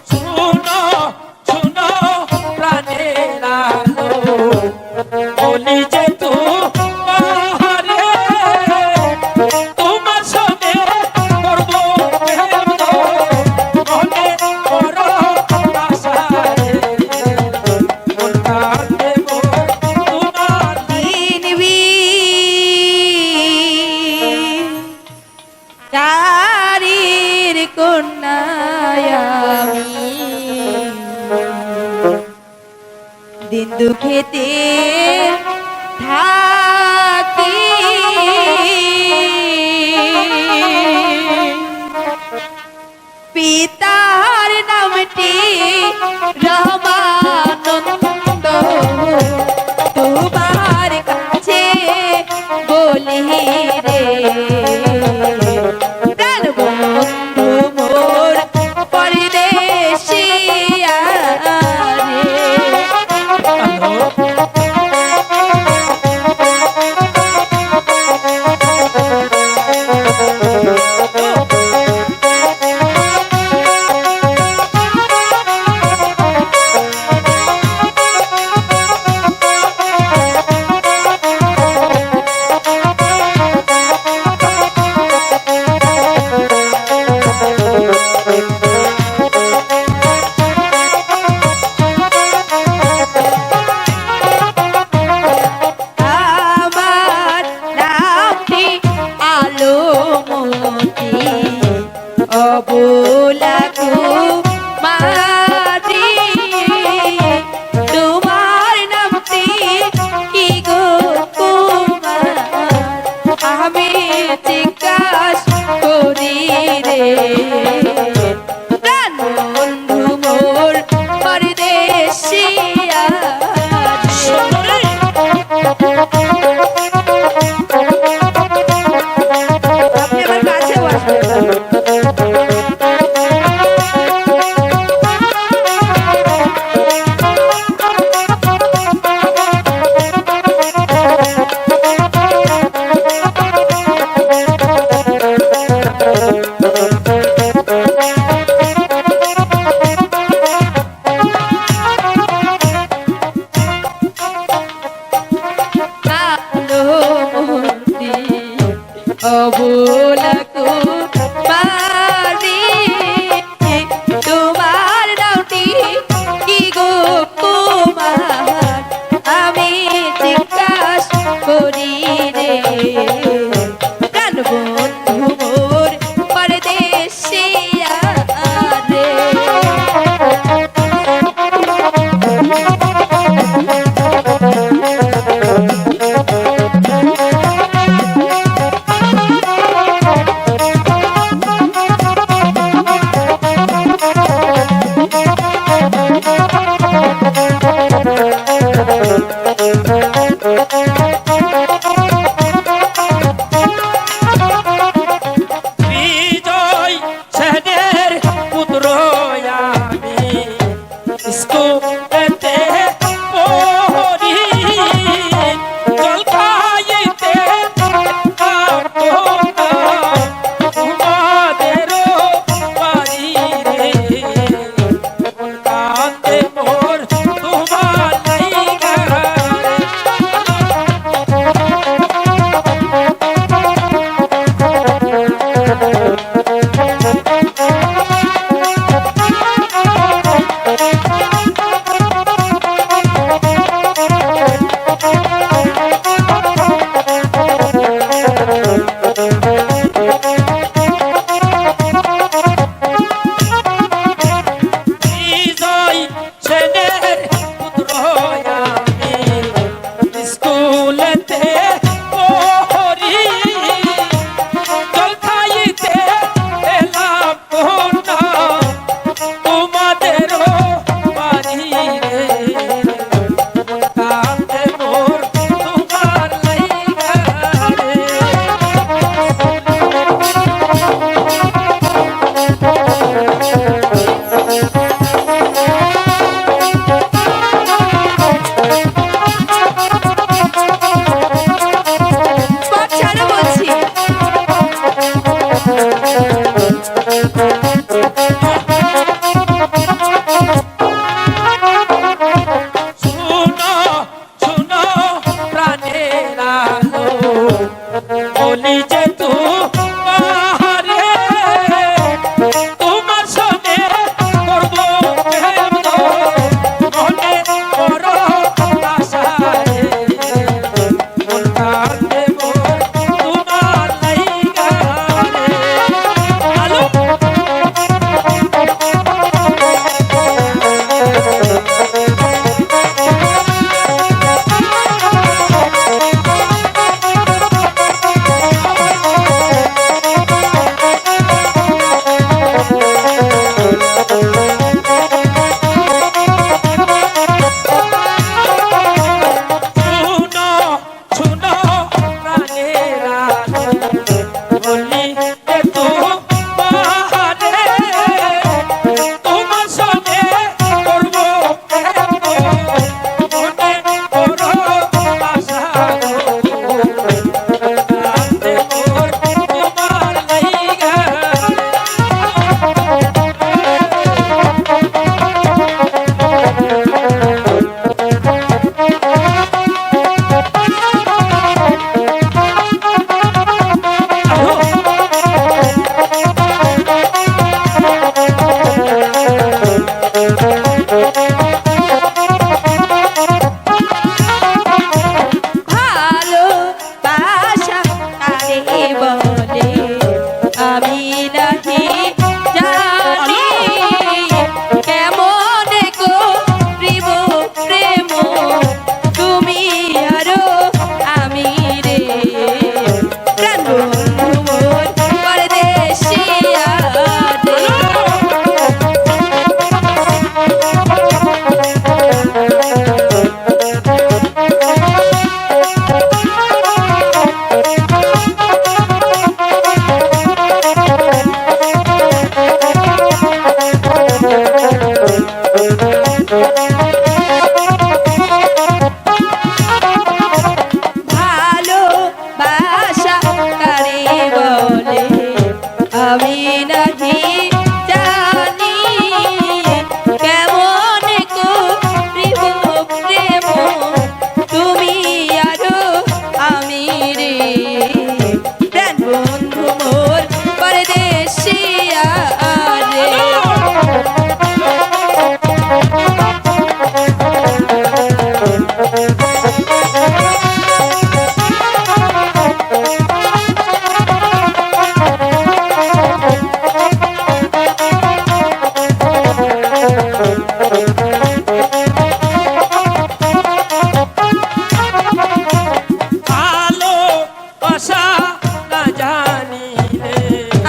Thank. দুঃখেতে থাকি। পিতার নামটি রহমানন্দ। তোমার কাছে বলি রে। অবলাকু পারি তোমার ডাউটি কি গো আমি জিজ্ঞাস করি রে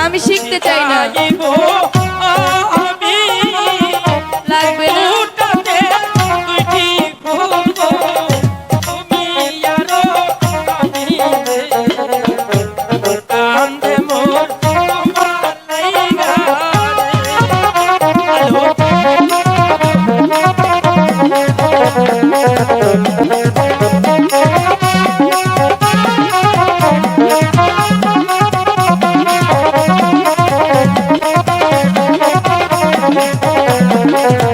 আমি শিখতে চাই না।